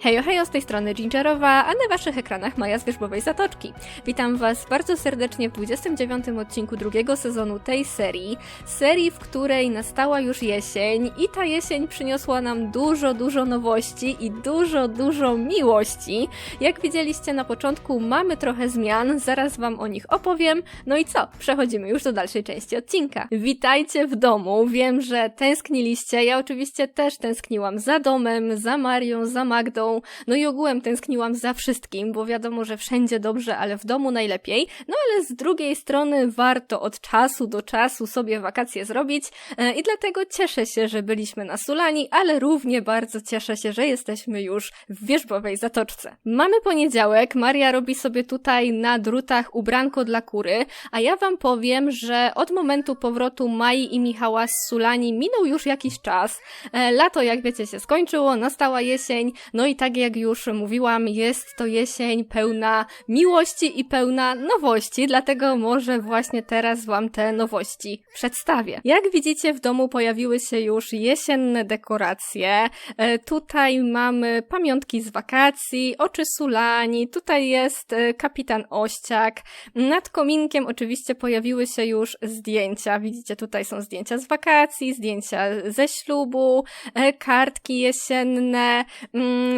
Hejo, hejo, z tej strony Gingerowa, a na waszych ekranach Maja z Wierzbowej Zatoczki. Witam was bardzo serdecznie w 29 odcinku drugiego sezonu tej serii. Serii, w której nastała już jesień i ta jesień przyniosła nam dużo, dużo nowości i dużo, dużo miłości. Jak widzieliście na początku, mamy trochę zmian, zaraz wam o nich opowiem. No i co? Przechodzimy już do dalszej części odcinka. Witajcie w domu, wiem, że tęskniliście, ja oczywiście też tęskniłam za domem, za Marią, za Magdą, no i ogółem tęskniłam za wszystkim, bo wiadomo, że wszędzie dobrze, ale w domu najlepiej. No ale z drugiej strony warto od czasu do czasu sobie wakacje zrobić e, i dlatego cieszę się, że byliśmy na Sulani, ale równie bardzo cieszę się, że jesteśmy już w Wierzbowej Zatoczce. Mamy poniedziałek, Maria robi sobie tutaj na drutach ubranko dla kury, a ja wam powiem, że od momentu powrotu Mai i Michała z Sulani minął już jakiś czas. E, Lato, jak wiecie, się skończyło, nastała jesień, no i tak jak już mówiłam, jest to jesień pełna miłości i pełna nowości, dlatego może właśnie teraz Wam te nowości przedstawię. Jak widzicie, w domu pojawiły się już jesienne dekoracje. E, Tutaj mamy pamiątki z wakacji, oczy Sulani, tutaj jest e, kapitan Ościak. Nad kominkiem oczywiście pojawiły się już zdjęcia. Widzicie, tutaj są zdjęcia z wakacji, zdjęcia ze ślubu, e, kartki jesienne.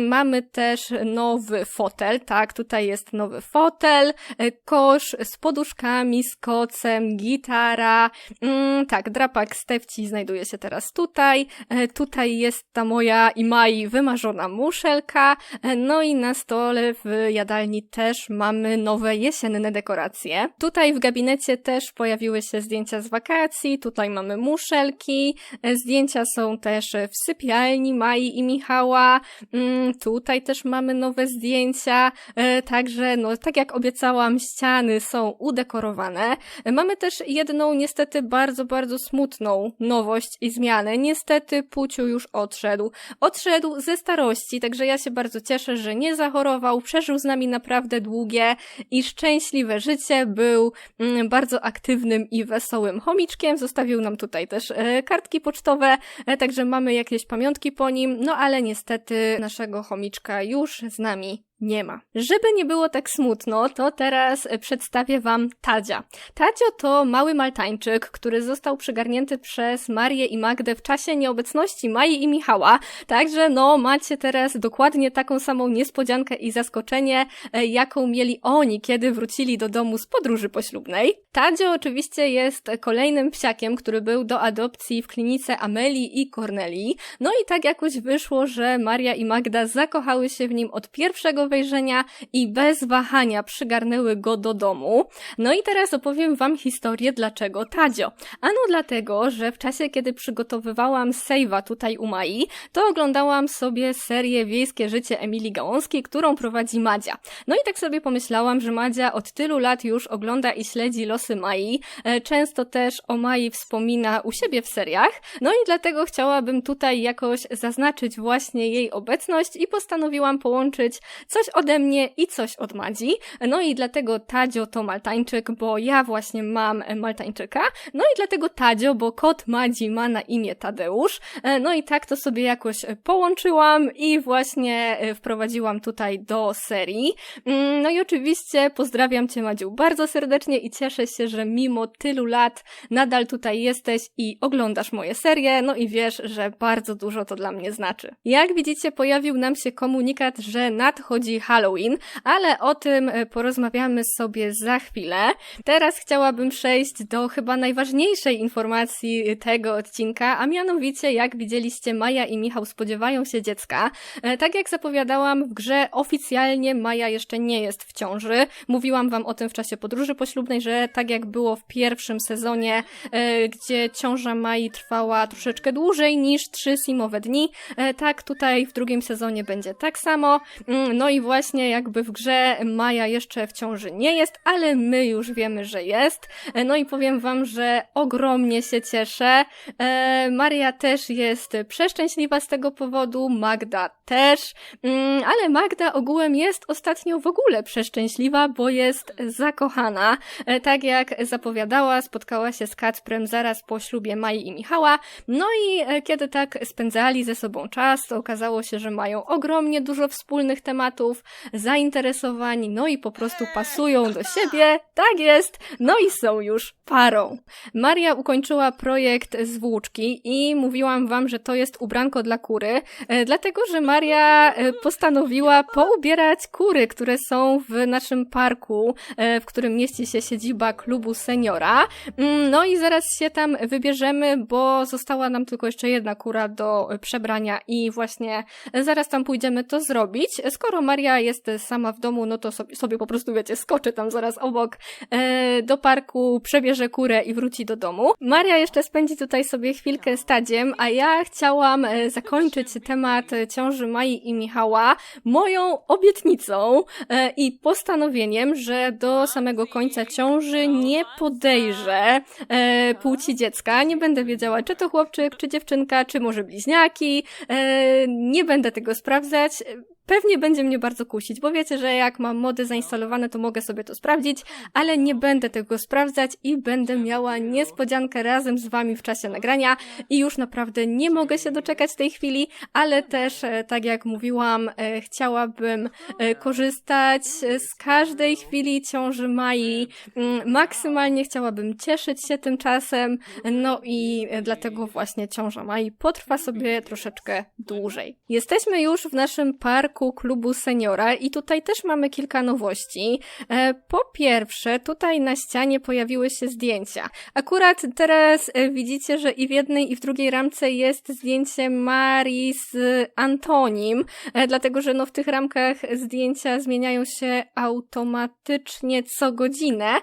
Mamy też nowy fotel, tak, tutaj jest nowy fotel, e, kosz z poduszkami, z kocem, gitara. Mm, tak, drapak Stefci znajduje się teraz tutaj. E, Tutaj jest ta moja i Mai wymarzona muszelka. E, No i na stole w jadalni też mamy nowe jesienne dekoracje. Tutaj w gabinecie też pojawiły się zdjęcia z wakacji, tutaj mamy muszelki, zdjęcia są też w sypialni Mai i Michała, Mm, tutaj też mamy nowe zdjęcia, e, także no tak jak obiecałam, ściany są udekorowane. E, Mamy też jedną niestety bardzo, bardzo smutną nowość i zmianę. Niestety Puciu już odszedł. Odszedł ze starości, także ja się bardzo cieszę, że nie zachorował, przeżył z nami naprawdę długie i szczęśliwe życie, był mm, bardzo aktywnym i wesołym chomiczkiem, zostawił nam tutaj też e, kartki pocztowe, także mamy jakieś pamiątki po nim, no ale niestety naszego chomiczka już z nami nie ma. Żeby nie było tak smutno, to teraz e, przedstawię wam Tadzia. Tadzio to mały maltańczyk, który został przygarnięty przez Marię i Magdę w czasie nieobecności Mai i Michała, także no macie teraz dokładnie taką samą niespodziankę i zaskoczenie, e, jaką mieli oni, kiedy wrócili do domu z podróży poślubnej. Tadzio oczywiście jest kolejnym psiakiem, który był do adopcji w klinice Amelii i Corneli. No i tak jakoś wyszło, że Maria i Magda zakochały się w nim od pierwszego wejrzenia i bez wahania przygarnęły go do domu. No i teraz opowiem wam historię, dlaczego Tadzio. Ano dlatego, że w czasie, kiedy przygotowywałam save'a tutaj u Mai, to oglądałam sobie serię Wiejskie Życie Emilii Gałązkiej, którą prowadzi Madzia. No i tak sobie pomyślałam, że Madzia od tylu lat już ogląda i śledzi losy Mai. E, Często też o Mai wspomina u siebie w seriach. No i dlatego chciałabym tutaj jakoś zaznaczyć właśnie jej obecność i postanowiłam połączyć co coś ode mnie i coś od Madzi. No i dlatego Tadzio to Maltańczyk, bo ja właśnie mam e, Maltańczyka. No i dlatego Tadzio, bo kot Madzi ma na imię Tadeusz. E, No i tak to sobie jakoś e, połączyłam i właśnie wprowadziłam tutaj do serii. Mm, No i oczywiście pozdrawiam Cię Madziu bardzo serdecznie i cieszę się, że mimo tylu lat nadal tutaj jesteś i oglądasz moje serie, no i wiesz, że bardzo dużo to dla mnie znaczy. Jak widzicie, pojawił nam się komunikat, że nadchodzi Halloween, ale o tym e, porozmawiamy sobie za chwilę. Teraz chciałabym przejść do chyba najważniejszej informacji tego odcinka, a mianowicie, jak widzieliście, Maja i Michał spodziewają się dziecka. E, Tak jak zapowiadałam, w grze oficjalnie Maja jeszcze nie jest w ciąży. Mówiłam wam o tym w czasie podróży poślubnej, że tak jak było w pierwszym sezonie, e, gdzie ciąża Mai trwała troszeczkę dłużej niż trzy simowe dni, e, tak tutaj w drugim sezonie będzie tak samo. Mm, No i właśnie jakby w grze Maja jeszcze w ciąży nie jest, ale my już wiemy, że jest. No i powiem wam, że ogromnie się cieszę. E, Maria też jest przeszczęśliwa z tego powodu, Magda też, Mm, ale Magda ogółem jest ostatnio w ogóle przeszczęśliwa, bo jest zakochana. E, Tak jak zapowiadała, spotkała się z Kacprem zaraz po ślubie Mai i Michała. No i e, kiedy tak spędzali ze sobą czas, to okazało się, że mają ogromnie dużo wspólnych tematów, zainteresowań, no i po prostu pasują do siebie. Tak jest, no i są już parą. Maria ukończyła projekt z włóczki i mówiłam wam, że to jest ubranko dla kury, e, dlatego że Maria e, postanowiła poubierać kury, które są w naszym parku, e, w którym mieści się siedziba klubu seniora. Mm, No i zaraz się tam wybierzemy, bo została nam tylko jeszcze jedna kura do przebrania i właśnie zaraz tam pójdziemy to zrobić. Skoro Maria jest e, sama w domu, no to sobie, sobie po prostu, wiecie, skoczy tam zaraz obok e, do parku, przebierze kurę i wróci do domu. Maria jeszcze spędzi tutaj sobie chwilkę z Tadziem, a ja chciałam e, zakończyć temat ciąży Mai i Michała moją obietnicą e, i postanowieniem, że do samego końca ciąży nie podejrzę e, płci dziecka. Nie będę wiedziała, czy to chłopczyk, czy dziewczynka, czy może bliźniaki. E, nie będę tego sprawdzać. Pewnie będzie mnie bardzo kusić, bo wiecie, że jak mam mody zainstalowane, to mogę sobie to sprawdzić, ale nie będę tego sprawdzać i będę miała niespodziankę razem z wami w czasie nagrania i już naprawdę nie mogę się doczekać tej chwili, ale też, e, tak jak mówiłam, e, chciałabym e, korzystać z każdej chwili ciąży Mai. Mm, Maksymalnie chciałabym cieszyć się tym czasem, no i dlatego właśnie ciąża Mai potrwa sobie troszeczkę dłużej. Jesteśmy już w naszym parku klubu seniora i tutaj też mamy kilka nowości. E, Po pierwsze, tutaj na ścianie pojawiły się zdjęcia. Akurat teraz e, widzicie, że i w jednej i w drugiej ramce jest zdjęcie Marii z Antonim, e, dlatego że no w tych ramkach zdjęcia zmieniają się automatycznie co godzinę,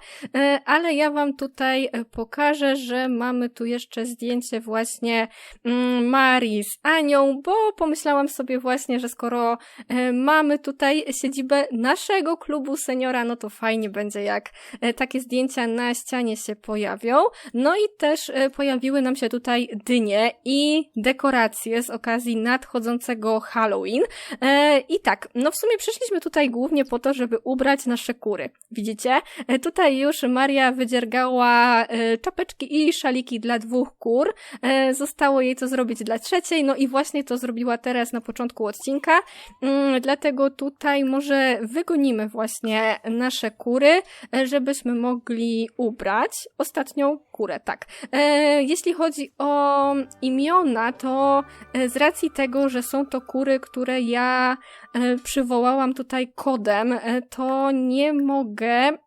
ale ja wam tutaj pokażę, że mamy tu jeszcze zdjęcie właśnie mm, Marii z Anią, bo pomyślałam sobie właśnie, że skoro mamy tutaj siedzibę naszego klubu seniora, no to fajnie będzie jak e, takie zdjęcia na ścianie się pojawią. No i też e, pojawiły nam się tutaj dynie i dekoracje z okazji nadchodzącego Halloween. E, I tak, no w sumie przyszliśmy tutaj głównie po to, żeby ubrać nasze kury. Widzicie? E, Tutaj już Maria wydziergała e, czapeczki i szaliki dla dwóch kur. E, Zostało jej to zrobić dla trzeciej, no i właśnie to zrobiła teraz na początku odcinka. Mm, Dlatego tutaj może wygonimy właśnie nasze kury, e, żebyśmy mogli ubrać ostatnią kurę, tak. E, Jeśli chodzi o imiona, to e, z racji tego, że są to kury, które ja przywołałam tutaj kodem, to nie mogę,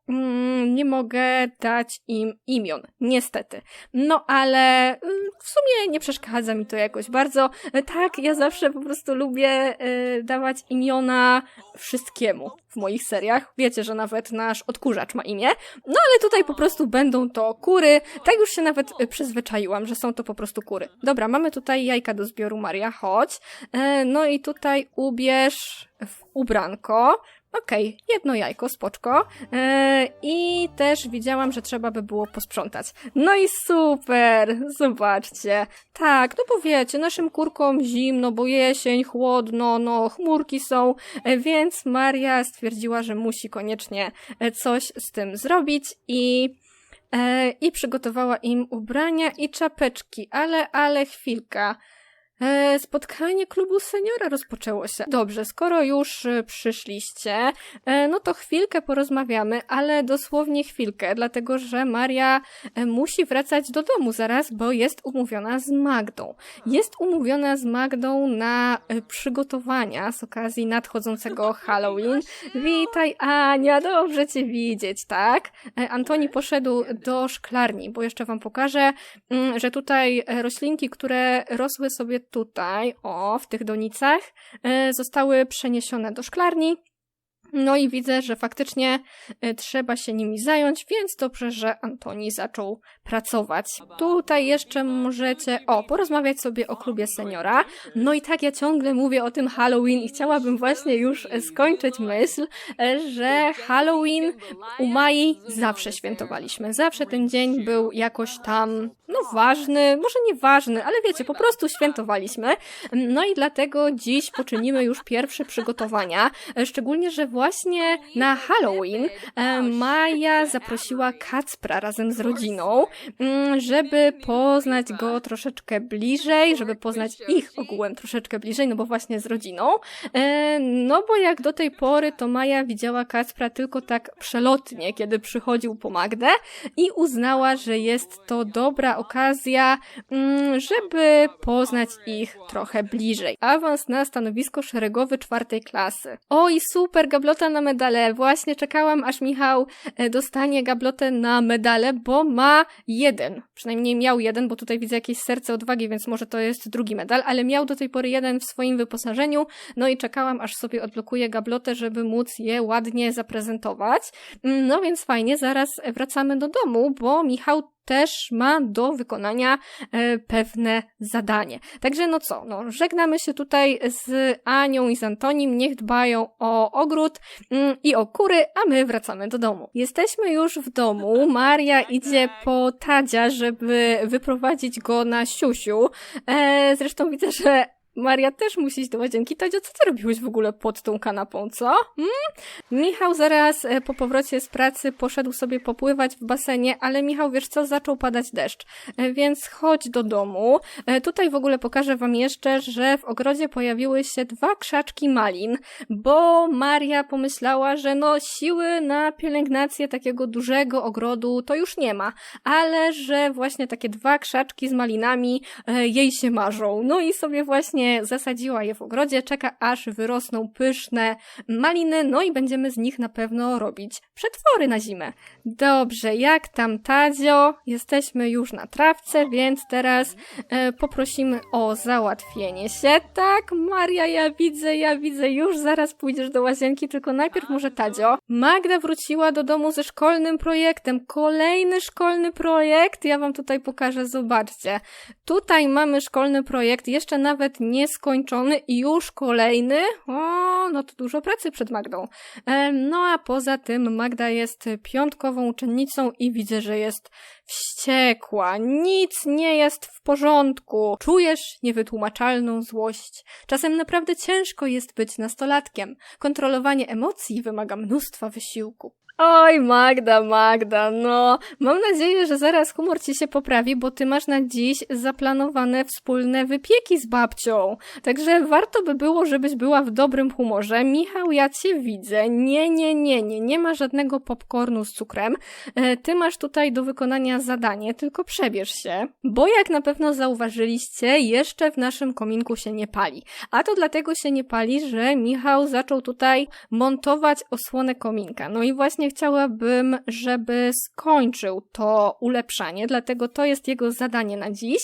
nie mogę dać im imion, niestety. No ale y, w sumie nie przeszkadza mi to jakoś bardzo. Tak, ja zawsze po prostu lubię e, dawać imiona wszystkiemu w moich seriach. Wiecie, że nawet nasz odkurzacz ma imię. No ale tutaj po prostu będą to kury. Tak już się nawet e, przyzwyczaiłam, że są to po prostu kury. Dobra, mamy tutaj jajka do zbioru, Maria, chodź. E, No i tutaj ubierz w ubranko. Okej, jedno jajko, spoczko. E, I też widziałam, że trzeba by było posprzątać. No i super, zobaczcie. Tak, no bo wiecie, naszym kurkom zimno, bo jesień, chłodno, no chmurki są, e, więc Maria stwierdziła, że musi koniecznie e, coś z tym zrobić i i przygotowała im ubrania i czapeczki, ale, ale chwilka. E, spotkanie klubu seniora rozpoczęło się. Dobrze, skoro już e, przyszliście, e, no to chwilkę porozmawiamy, ale dosłownie chwilkę, dlatego że Maria e, musi wracać do domu zaraz, bo jest umówiona z Magdą. Jest umówiona z Magdą na przygotowania z okazji nadchodzącego Halloween. Witaj Ania, dobrze cię widzieć, tak? Antoni poszedł do szklarni, bo jeszcze wam pokażę, mm, że tutaj roślinki, które rosły sobie tutaj, o, w tych donicach, e, zostały przeniesione do szklarni. No i widzę, że faktycznie e, trzeba się nimi zająć, więc dobrze, że Antoni zaczął pracować. Tutaj jeszcze możecie, o, porozmawiać sobie o klubie seniora. No i tak ja ciągle mówię o tym Halloween i chciałabym właśnie już skończyć myśl, e, że Halloween u Mai zawsze świętowaliśmy. Zawsze ten dzień był jakoś tam, no ważny, może nie ważny, ale wiecie, po prostu świętowaliśmy. No i dlatego dziś poczynimy już pierwsze przygotowania, szczególnie, że właśnie na Halloween e, Maja zaprosiła Kacpra razem z rodziną, mm, żeby poznać go troszeczkę bliżej, żeby poznać ich ogółem troszeczkę bliżej, no bo właśnie z rodziną. E, No bo jak do tej pory to Maja widziała Kacpra tylko tak przelotnie, kiedy przychodził po Magdę i uznała, że jest to dobra okazja, mm, żeby poznać ich trochę bliżej. Awans na stanowisko szeregowy czwartej klasy. Oj, super, gablota na medale. Właśnie czekałam, aż Michał e, dostanie gablotę na medale, bo ma jeden. Przynajmniej miał jeden, bo tutaj widzę jakieś serce odwagi, więc może to jest drugi medal, ale miał do tej pory jeden w swoim wyposażeniu. No i czekałam, aż sobie odblokuję gablotę, żeby móc je ładnie zaprezentować. Mm, No więc fajnie, zaraz wracamy do domu, bo Michał też ma do wykonania e, pewne zadanie. Także no co, no żegnamy się tutaj z Anią i z Antonim, niech dbają o ogród mm, i o kury, a my wracamy do domu. Jesteśmy już w domu, Maria idzie po Tadzia, żeby wyprowadzić go na siusiu. E, zresztą widzę, że Maria też musi iść do łazienki. Tadzio, co ty robiłeś w ogóle pod tą kanapą, co? Hmm? Michał zaraz e, po powrocie z pracy poszedł sobie popływać w basenie, ale Michał, wiesz co, zaczął padać deszcz, E, więc chodź do domu. E, Tutaj w ogóle pokażę wam jeszcze, że w ogrodzie pojawiły się dwa krzaczki malin, bo Maria pomyślała, że no siły na pielęgnację takiego dużego ogrodu to już nie ma, ale że właśnie takie dwa krzaczki z malinami jej się marzą. No i sobie właśnie zasadziła je w ogrodzie, czeka aż wyrosną pyszne maliny, no i będziemy z nich na pewno robić przetwory na zimę. Dobrze, jak tam Tadzio? Jesteśmy już na trawce, więc teraz e, poprosimy o załatwienie się. Tak, Maria, ja widzę, ja widzę, już zaraz pójdziesz do łazienki, tylko najpierw może Tadzio. Magda wróciła do domu ze szkolnym projektem. Kolejny szkolny projekt, ja wam tutaj pokażę, zobaczcie. Tutaj mamy szkolny projekt, jeszcze nawet nieskończony i już kolejny. O, no to dużo pracy przed Magdą. No a poza tym Magda jest piątkową uczennicą i widzę, że jest wściekła. Nic nie jest w porządku. Czujesz niewytłumaczalną złość. Czasem naprawdę ciężko jest być nastolatkiem. Kontrolowanie emocji wymaga mnóstwa wysiłku. Oj, Magda, Magda, no. Mam nadzieję, że zaraz humor ci się poprawi, bo ty masz na dziś zaplanowane wspólne wypieki z babcią. Także warto by było, żebyś była w dobrym humorze. Michał, ja cię widzę. Nie, nie, nie, nie, nie ma żadnego popcornu z cukrem. E, Ty masz tutaj do wykonania zadanie, tylko przebierz się. Bo jak na pewno zauważyliście, jeszcze w naszym kominku się nie pali. A to dlatego się nie pali, że Michał zaczął tutaj montować osłonę kominka. No i właśnie chciałabym, żeby skończył to ulepszanie, dlatego to jest jego zadanie na dziś.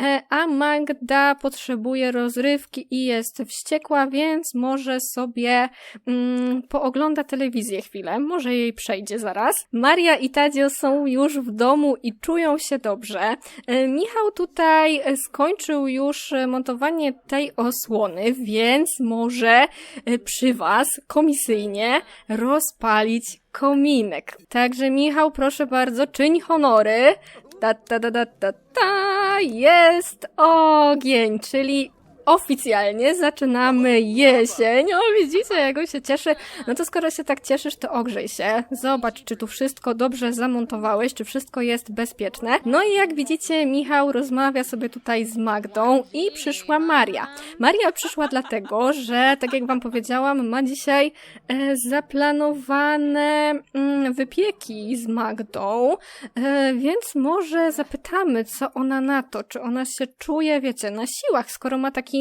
E, A Magda potrzebuje rozrywki i jest wściekła, więc może sobie mm, poogląda telewizję chwilę. Może jej przejdzie zaraz. Maria i Tadzio są już w domu domu i czują się dobrze. E, Michał tutaj skończył już e, montowanie tej osłony, więc może e, przy Was komisyjnie rozpalić kominek. Także Michał, proszę bardzo, czyń honory. Ta, ta, ta, ta, ta, ta, jest ogień, czyli oficjalnie zaczynamy jesień. O, widzicie, jak on się cieszy. No to skoro się tak cieszysz, to ogrzej się. Zobacz, czy tu wszystko dobrze zamontowałeś, czy wszystko jest bezpieczne. No i jak widzicie, Michał rozmawia sobie tutaj z Magdą i przyszła Maria. Maria przyszła dlatego, że, tak jak wam powiedziałam, ma dzisiaj e, zaplanowane mm, wypieki z Magdą, e, więc może zapytamy, co ona na to, czy ona się czuje, wiecie, na siłach, skoro ma taki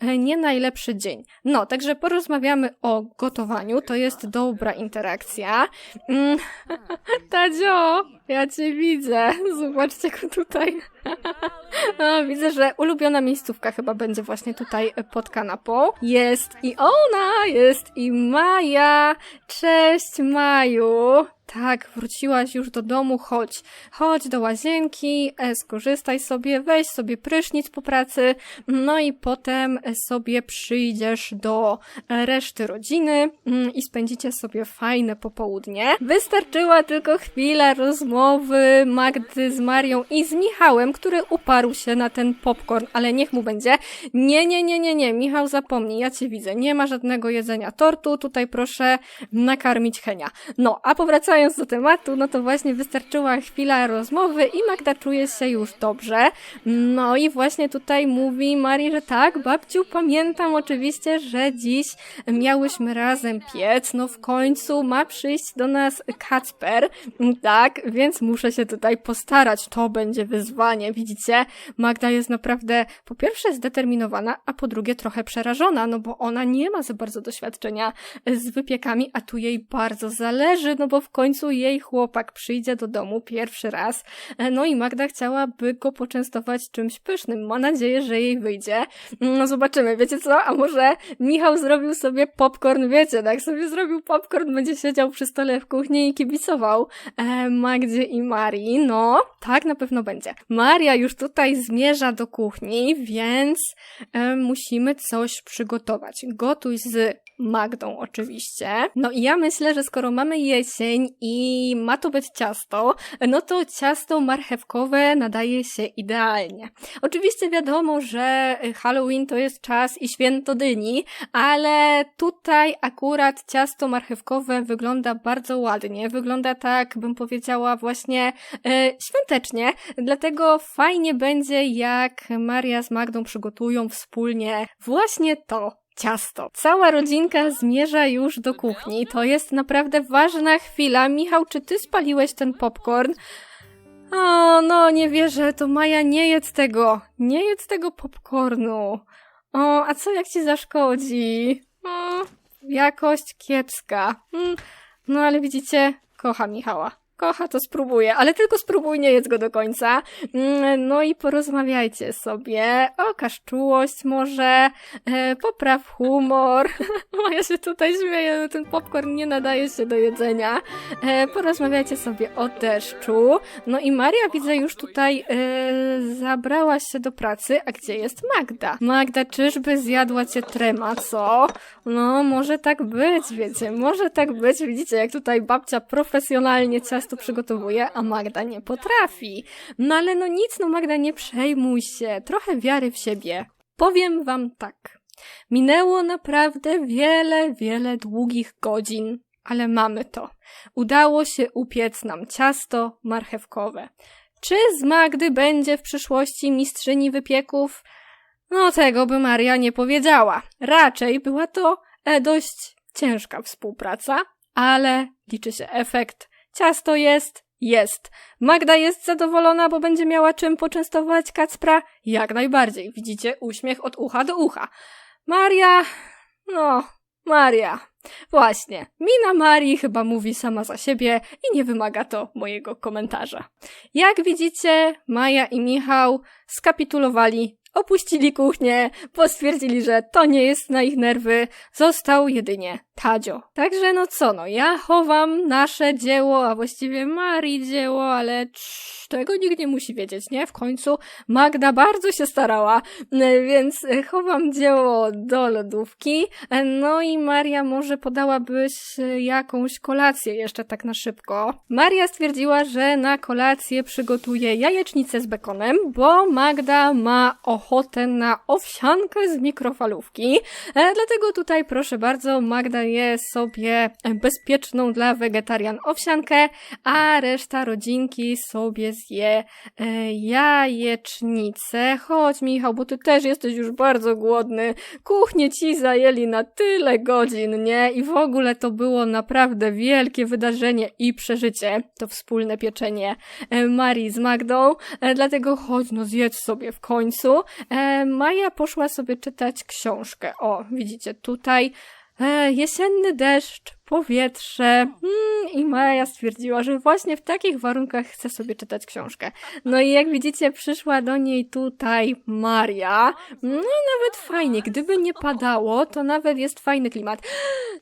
e, nie najlepszy dzień. No, także porozmawiamy o gotowaniu, to jest dobra interakcja. Mm, Tadzio, ja cię widzę, zobaczcie go tutaj. Widzę, że ulubiona miejscówka chyba będzie właśnie tutaj pod kanapą. Jest i ona, jest i Maja. Cześć Maju. Tak, wróciłaś już do domu, chodź. Chodź do łazienki, e, skorzystaj sobie, weź sobie prysznic po pracy, no i potem e, sobie przyjdziesz do e, reszty rodziny mm, i spędzicie sobie fajne popołudnie. Wystarczyła tylko chwila rozmowy Magdy z Marią i z Michałem, który uparł się na ten popcorn, ale niech mu będzie. Nie, nie, nie, nie, nie, Michał zapomnij, ja cię widzę, nie ma żadnego jedzenia tortu, tutaj proszę nakarmić Henia. No, a powracając do tematu, no to właśnie wystarczyła chwila rozmowy i Magda czuje się już dobrze. No i właśnie tutaj mówi Marii, że tak, babciu, pamiętam oczywiście, że dziś miałyśmy razem piec, no w końcu ma przyjść do nas Kacper, tak, więc muszę się tutaj postarać, to będzie wyzwanie, widzicie? Magda jest naprawdę po pierwsze zdeterminowana, a po drugie trochę przerażona, no bo ona nie ma za bardzo doświadczenia z wypiekami, a tu jej bardzo zależy, no bo w końcu jej chłopak przyjdzie do domu pierwszy raz, no i Magda chciałaby go poczęstować czymś pysznym. Ma nadzieję, że jej wyjdzie. No zobaczymy, wiecie co? A może Michał zrobił sobie popcorn, wiecie, tak sobie zrobił popcorn, będzie siedział przy stole w kuchni i kibicował e, Magdzie i Marii. No, tak na pewno będzie. Maria już tutaj zmierza do kuchni, więc e, musimy coś przygotować. Gotuj z Magdą oczywiście. No i ja myślę, że skoro mamy jesień i ma to być ciasto, no to ciasto marchewkowe nadaje się idealnie. Oczywiście wiadomo, że Halloween to jest czas i święto dyni, ale tutaj akurat ciasto marchewkowe wygląda bardzo ładnie. Wygląda tak, bym powiedziała, właśnie e, świątecznie. Dlatego fajnie będzie, jak Maria z Magdą przygotują wspólnie właśnie to ciasto. Cała rodzinka zmierza już do kuchni. To jest naprawdę ważna chwila. Michał, czy ty spaliłeś ten popcorn? O, no nie wierzę, to Maja nie jedz tego. Nie jedz tego popcornu. O, a co jak ci zaszkodzi? O, jakość kiepska. Mm, No ale widzicie, kocha Michała. Kocha, to spróbuję, ale tylko spróbuj, nie jedz go do końca. Mm, No i porozmawiajcie sobie. Okaż czułość może, e, popraw humor. Moja się tutaj śmieje, no ten popcorn nie nadaje się do jedzenia. E, porozmawiajcie sobie o deszczu. No i Maria widzę już tutaj e, zabrała się do pracy, a gdzie jest Magda? Magda, czyżby zjadła cię trema, co? No, może tak być, wiecie, może tak być. Widzicie, jak tutaj babcia profesjonalnie ciasto przygotowuje, a Magda nie potrafi. No ale no nic, no Magda, nie przejmuj się. Trochę wiary w siebie. Powiem wam tak. Minęło naprawdę wiele, wiele długich godzin, ale mamy to. Udało się upiec nam ciasto marchewkowe. Czy z Magdy będzie w przyszłości mistrzyni wypieków? No tego by Maria nie powiedziała. Raczej była to e, dość ciężka współpraca, ale liczy się efekt. Ciasto jest, jest. Magda jest zadowolona, bo będzie miała czym poczęstować Kacpra? Jak najbardziej. Widzicie uśmiech od ucha do ucha. Maria, no, Maria. Właśnie, mina Marii chyba mówi sama za siebie i nie wymaga to mojego komentarza. Jak widzicie, Maja i Michał skapitulowali, opuścili kuchnię, bo stwierdzili, że to nie jest na ich nerwy. Został jedynie Tadzio. Także no co, no ja chowam nasze dzieło, a właściwie Marii dzieło, ale cii, tego nikt nie musi wiedzieć, nie? W końcu Magda bardzo się starała, e, więc chowam dzieło do lodówki. E, No i Maria, może podałabyś e, jakąś kolację jeszcze tak na szybko. Maria stwierdziła, że na kolację przygotuje jajecznicę z bekonem, bo Magda ma ochotę na owsiankę z mikrofalówki. Dlatego tutaj proszę bardzo, Magda je sobie bezpieczną dla wegetarian owsiankę, a reszta rodzinki sobie zje e, jajecznicę. Chodź Michał, bo ty też jesteś już bardzo głodny. Kuchnię ci zajęli na tyle godzin, nie? I w ogóle to było naprawdę wielkie wydarzenie i przeżycie. To wspólne pieczenie e, Marii z Magdą. E, dlatego chodź, no zjedz sobie w końcu. Maja poszła sobie czytać książkę. O, widzicie tutaj jesienny deszcz, powietrze. Mm, I Maja stwierdziła, że właśnie w takich warunkach chce sobie czytać książkę. No i jak widzicie, przyszła do niej tutaj Maria. No nawet fajnie, gdyby nie padało, to nawet jest fajny klimat.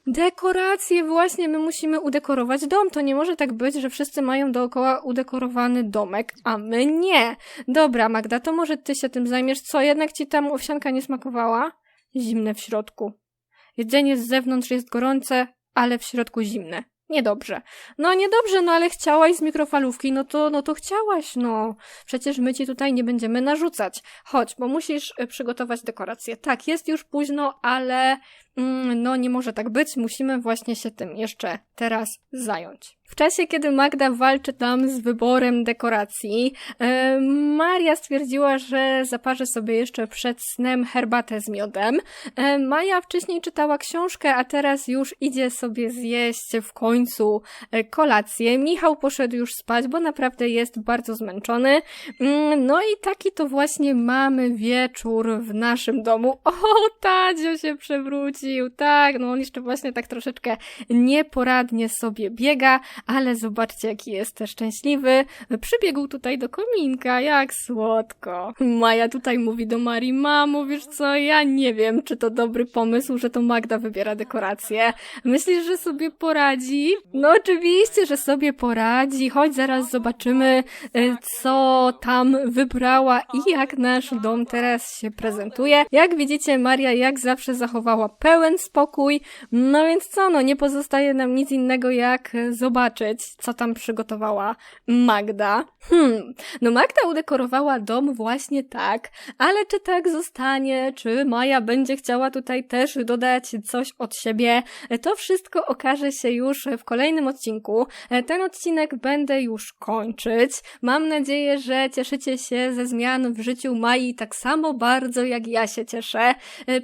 Dekoracje, właśnie, my musimy udekorować dom. To nie może tak być, że wszyscy mają dookoła udekorowany domek, a my nie. Dobra, Magda, to może ty się tym zajmiesz. Co, jednak ci tam owsianka nie smakowała? Zimne w środku. Jedzenie z zewnątrz jest gorące, ale w środku zimne. Niedobrze. No niedobrze, no ale chciałaś z mikrofalówki, no to, no to chciałaś, no. Przecież my ci tutaj nie będziemy narzucać. Chodź, bo musisz y, przygotować dekoracje. Tak, jest już późno, ale no nie może tak być. Musimy właśnie się tym jeszcze teraz zająć. W czasie, kiedy Magda walczy tam z wyborem dekoracji, e, Maria stwierdziła, że zaparzy sobie jeszcze przed snem herbatę z miodem. E, Maja wcześniej czytała książkę, a teraz już idzie sobie zjeść w końcu e, kolację. Michał poszedł już spać, bo naprawdę jest bardzo zmęczony. Mm, No i taki to właśnie mamy wieczór w naszym domu. O, Tadzio się tak, no on jeszcze właśnie tak troszeczkę nieporadnie sobie biega, ale zobaczcie, jaki jest szczęśliwy. Przybiegł tutaj do kominka, jak słodko. Maja tutaj mówi do Marii, mamo, wiesz co, ja nie wiem, czy to dobry pomysł, że to Magda wybiera dekoracje. Myślisz, że sobie poradzi? No oczywiście, że sobie poradzi. Chodź, zaraz zobaczymy, e, co tam wybrała i jak nasz dom teraz się prezentuje. Jak widzicie, Maria jak zawsze zachowała pełen spokój. No więc co, no nie pozostaje nam nic innego jak zobaczyć, co tam przygotowała Magda. Hmm, no Magda udekorowała dom właśnie tak, ale czy tak zostanie, czy Maja będzie chciała tutaj też dodać coś od siebie, to wszystko okaże się już w kolejnym odcinku. Ten odcinek będę już kończyć. Mam nadzieję, że cieszycie się ze zmian w życiu Mai tak samo bardzo jak ja się cieszę.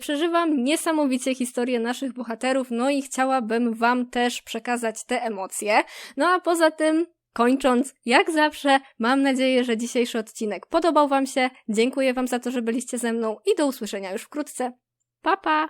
Przeżywam niesamowicie historię naszych bohaterów, no i chciałabym Wam też przekazać te emocje. No a poza tym Kończąc, jak zawsze, mam nadzieję, że dzisiejszy odcinek podobał Wam się. Dziękuję Wam za to, że byliście ze mną i do usłyszenia już wkrótce. Pa pa!